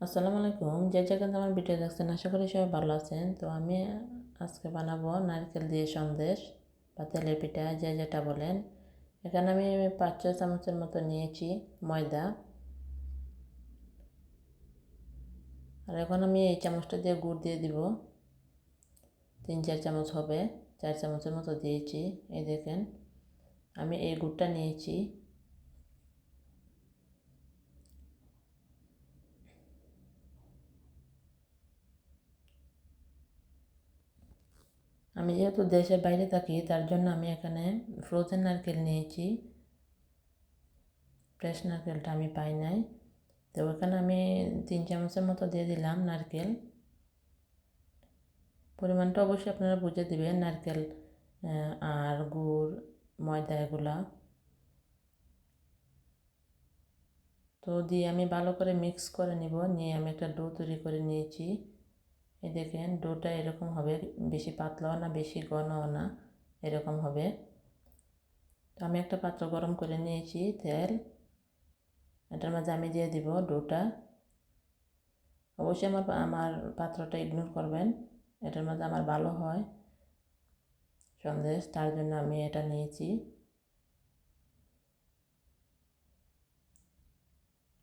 আসসালামু আলাইকুম। যে যেখানে আমার ভিডিও দেখছেন, আশা করি সবাই ভালো আছেন। তো আমি আজকে বানাবো নারকেল দিয়ে সন্দেশ বা তেলের পিঠা, যে যেটা বলেন। এখানে আমি পাঁচ ছয় চামচের মতো নিয়েছি ময়দা। আর এখন আমি এই চামচটা দিয়ে গুড় দিয়ে দিব। তিন, চার চামচ হবে, চার চামচের মতো দিয়েছি। এই দেখেন, আমি এই গুড়টা নিয়েছি। আমি যেহেতু দেশের বাইরে থাকি, তার জন্য আমি এখানে ফ্রোজেন নারকেল নিয়েছি। ফ্রেশ নারকেলটা আমি পাই নাই। তো ওখানে আমি তিন চামচের মতো দিয়ে দিলাম নারকেল। পরিমাণটা অবশ্যই আপনারা বুঝে দেবেন, নারকেল আর গুড়, ময়দা এগুলা। তো দিয়ে আমি ভালো করে মিক্স করে নিব। নিয়ে আমি একটা ডো তৈরি করে নিয়েছি। এই দেখেন ডোটা এরকম হবে, বেশি পাতলাও না, বেশি ঘনও না, এরকম হবে। তো আমি একটা পাত্র গরম করে নিয়েছি, তেল। এটার মাঝে আমি দিয়ে দিব ডোটা। অবশ্যই আমার আমার পাত্রটা ইগনোর করবেন, এটার মাঝে আমার ভালো হয়। সন্দেশ, তার জন্য আমি এটা নিয়েছি।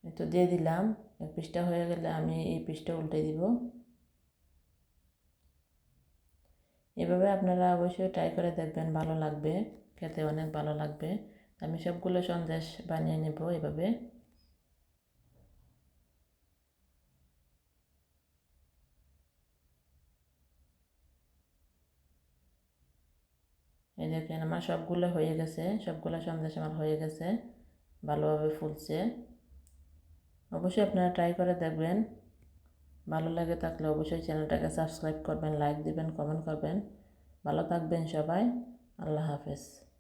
তো দিয়ে দিলাম, এক পিসটা হয়ে গেলে আমি এই পিসটা উল্টে দিব। এভাবে আপনারা অবশ্যই ট্রাই করে দেখবেন, ভালো লাগবে, খেতে অনেক ভালো লাগবে। আমি সবগুলো সন্দেশ বানিয়ে নেব এভাবে। এই দেখেন আমার সবগুলো হয়ে গেছে, সবগুলো সন্দেশ আমার হয়ে গেছে, ভালোভাবে ফুলছে। অবশ্যই আপনারা ট্রাই করে দেখবেন। ভালো লাগে থাকলে অবশ্যই চ্যানেলটাকে সাবস্ক্রাইব করবেন লাইক দিবেন কমেন্ট করবেন। ভালো থাকবেন সবাই। আল্লাহ হাফেজ।